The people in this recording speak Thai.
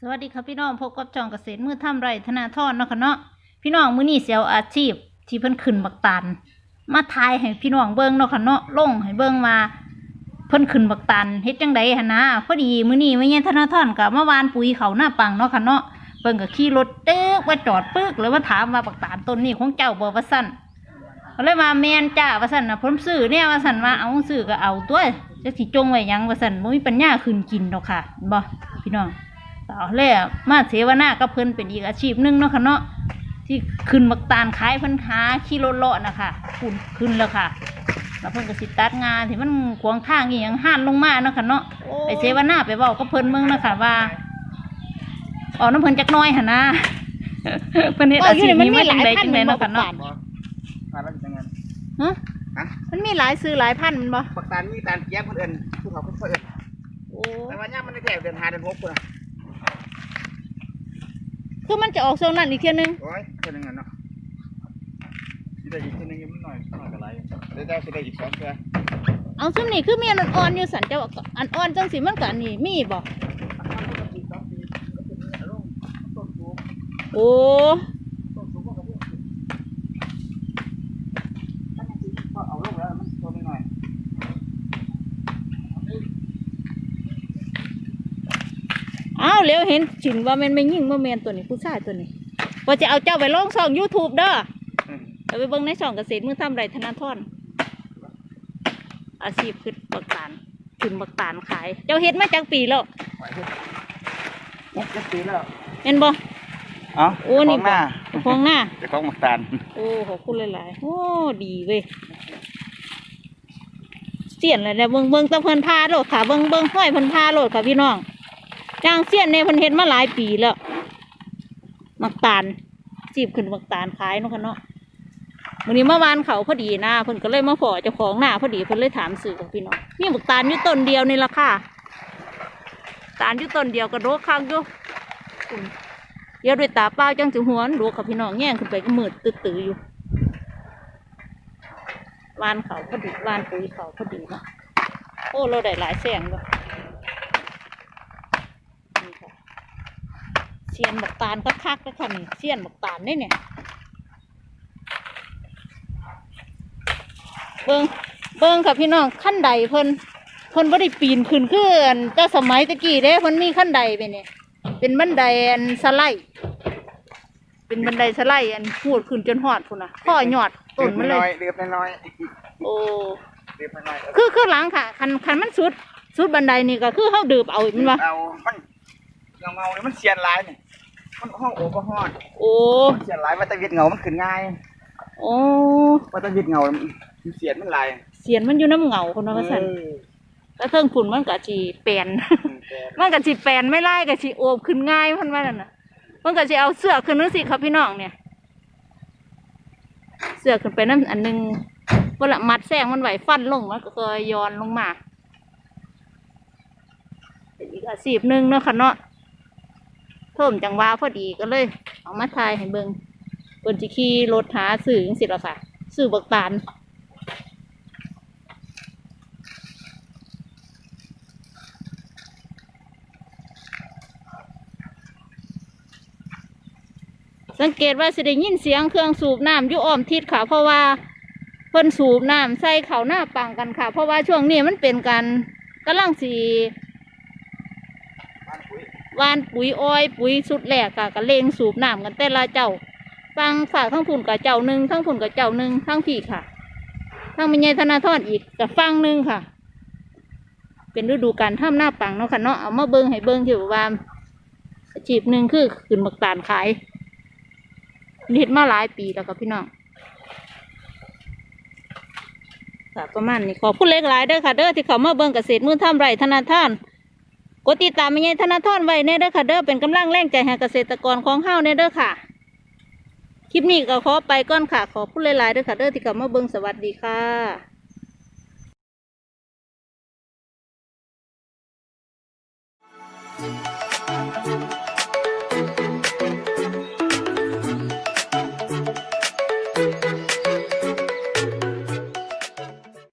สวัสดีครับพี่น้องพบกับจองเกษตรมือทำไรธนาทรเนาะค่ะเนาะพี่น้องมือนี้เสียวอาชีพ ที่เพิ่นขึ้นบักตาลมาทายให้พี่น้องเบิ่งเนาะค่ะเนาะลงให้เบิ่งว่าเพิ่นขึ้นบักตาลเฮ็ดจังไดหั่นนะพอดีมือนี้แม่ใหญ่ธนาทรก็มาหวานปุ๋ยเขาหน้าปังเนาะค่ะเนาะเพิ่นก็ขี่รถเต๊กมาจอดปึ๊กแล้วมาถามว่าบักตาลต้นนี้ของเจ้าบ่ว่าซั่นก็เลยว่าแมนจ้าว่าซั่นน่ะผมซื้อเนี่ยว่าซั่นว่าเอาซื้อก็เอาตัวจะสิจงไว้หยังว่าซั่นบ่มีปัญญาขึ้นกินดอกค่ะบ่พี่น้อง เอาเลยอะมาเสวนากับเพิ่นเป็นอีกอาชีพหนึงเนาะค่ะเนาะที่ขึ้นบักตาลขายเพิ่นหาขี่รถเลาะนะคะขึ้นขึ้นแล้วค่ะแล้วเพิ่นก็สิตัดงานที่มันขวางทางอีหยังห้านลงมาเนาะค่ะเนาะไปเสวนาไปเว้ากับเพิ่นเมืองนะคะว่าออกน้ำเพิ่นจักหน้อยหั่นนะเพิ่นเฮ็ดอาชีพนี้มาจังไดจังไดเนาะค่ะเนาะบ่ผ่านแล้วจังไงฮะฮะมันมีหลายซื้อหลายพันธุ์แมันบ่ปักตานมีตานเกียบคนอื่นผู้เขาเพิ่นเอิ้นโอ้แต่ว่าย่ามมันได้แถวเดือน5เดือน6พุ่นน่ะ คือมันจะออกช่วงนั้นอีกเที่ยนึงโอ้ยเท่านึงอะเนาะสิได้อีกเท่านึงยังมันน้อยน้อยก็หลายได้ได้สิได้อีกสองเทื่อเอาซุมนี่คือเมียนอ่อนๆอยู่สันเจ้าอันอ่อนจังสิมันก็อันนี้มีบ่อีกสองปีก็จะมีอารมณ์ต้นสูงโอ้ ต้นสูงก็เพิ่มขึ้นถ้ามันสิก็เอาลงแล้วมันตัวน้อย อ้าวเร็วเห็นฉินว่าแมันไม่ยิ่งว่าแมนตัวนี้ผู้ชายตัวนี้ว่าจะเอาเจ้าไปลงช่อง YouTube เด้ออืมเอาไปเบิ่งในช่องเกษตรมือทำไรธนาทรอาชีพคือบักตาลขึ้นบักตาลขาย เจ้าเฮ็ดมาจากปีแล้วไปเฮ็ดหกเจ็ดปีแล้วเห็นบ่เอ้าโอ้นี่ของหน้าฟองหน้าเจ้าของหมักตาลโอ้ขอบคุณหลายๆโอ้ดีเว้ยเสียนเลยเนี่ยเบิ่งเบิ่งแตะเพิ่นพาโลดค่ะเบิ่งเบิ่งห้อยเพิ่นพาโลดค่ะพี่น้อง จางเสี้ยนเนี่ยเพิ่นเฮ็ดมาหลายปีแล้วมักตาลจีบขึ้นมักตาลขายเนาะค่ะเนาะวันนี้เมื่อวานเขาพอดีนะเพิ่นก็เลยมาขอเจ้าของหน้าพอดีเพิ่นเลยถามสื่อกับพี่น้องนี่มักตาลอยู่ต้นเดียวนี่ละค่ะ ตาลอยู่ต้นเดียวกระโดดข้างอยู่อุ่นเดี๋ยวด้วยตาเปล่าจังสิหัวหลวกค่ะพี่น้องแง่งขึ้นไปก็มืดตื้อๆอยู่วานเขาพอดีวานปุ๋ยเขาพอดีเนาะโอ้เราได้หลายแสงเลยนี่ค่ะ เสียนบักตาลก็คักๆเลยค่ะนี่เสียนบักตาลนี่เนี่ยเบิ้งเบิ้งค่ะพี่น้องขั้นใดเพิ่นเพิ่นบ่ได้ปีนขึ้นขึ้นแต่สมัยตะกี้เด้เพิ่นมีขั้นใดไปเนี่ยเป็นบันไดอันสไลด์เป็นบันไดสไลด์อันพูดขึ้นจนหอดพุ่นน่ะข้อยอดต้นมันเลยเดือบน้อยโอ้ๆเดือบน้อยๆคือคือหลังค่ะคันคันมันสุดสุดบันไดนี่ก็คือเฮาดืบเอาแมันวะเอามัน เงาเงาๆนี่มันเสียนหลายนี่มันห้องโอ้ก็ฮอดโอ้มันเสียนหลายว่าแตะวิดเงามันขึ้นง่ายโอ้ว่าแตะวิดเงามันเสียนมันหลายเสียนมันอยู่น้ำเหงาคนว่าซั่นเออแล้วเทิงฝุ่นมันก็สิแปลนมันก็สิแปลนไม่ไล่ก็สิโอบขึ้นง่ายมันว่านั่นน่ะมันก็สิเอาเสื้อขึ้นนึงสิครับพี่น้องเนี่ย เสื้อขึ้นไปนั่นอันหนึงเวลามัดแซงมันไหวฟันลงมันก็เคยย้อนลงมาเป็นอีกอาชีพหนึ่งเนาะค่ะเนาะ เพิ่มจังหวะพอดีก็เลย เอามาทายให้เบิงเปิ้นจิขี่รถหาสื่อจังสิละค่ะสื่อบักตาลสังเกตว่าสิได้ยินเสียงเครื่องสูบน้ำอยู่อ้อมทิศค่ะ เพราะว่าเพิ่นสูบน้ำใส่เขาหน้าปังกันค่ะ เพราะว่าช่วงนี้มันเป็นการกำลังสีบ้านปุ๋ย วานปุ๋ยอ้อย ปุ๋ยสุดแหลกค่ะก็เลงสูบน้ำกันแต่ละเจ้าฟังฝากทั้งผุ่นกับเจ้าหนึ่งทั้งผุ่นกับเจ้าหนึ่งทั้งพี่ค่ะ ทั้งมีไงธนาทอดอีกกับฟังหนึ่งค่ะ เป็นฤดูการทำหน้าปังเนาะค่ะเนาะเอามาเบิ้งให้เบิ้งที่ว่าอาชีพหนึ่งคือขึ้นบักตาลขายเฮ็ดมาหลายปีแล้วครับพี่น้องค่ะประมาณนี้ขอพูดเล็กหลายเด้อค่ะ เด้อที่เขามาเบิ่งเกษตรมือทำไรธนาท่าน กดติดตามไม่ไงธนาทรไว้เนเด้อค่ะเด้อเป็นกำลังแรงใจให้เกษตรกรของเฮาเนเด้อค่ะ คลิปนี้ก็ขอไปก่อนค่ะ ขอพูดหลายๆเด้อค่ะเด้อที่เขามาเบิ่งสวัสดีค่ะ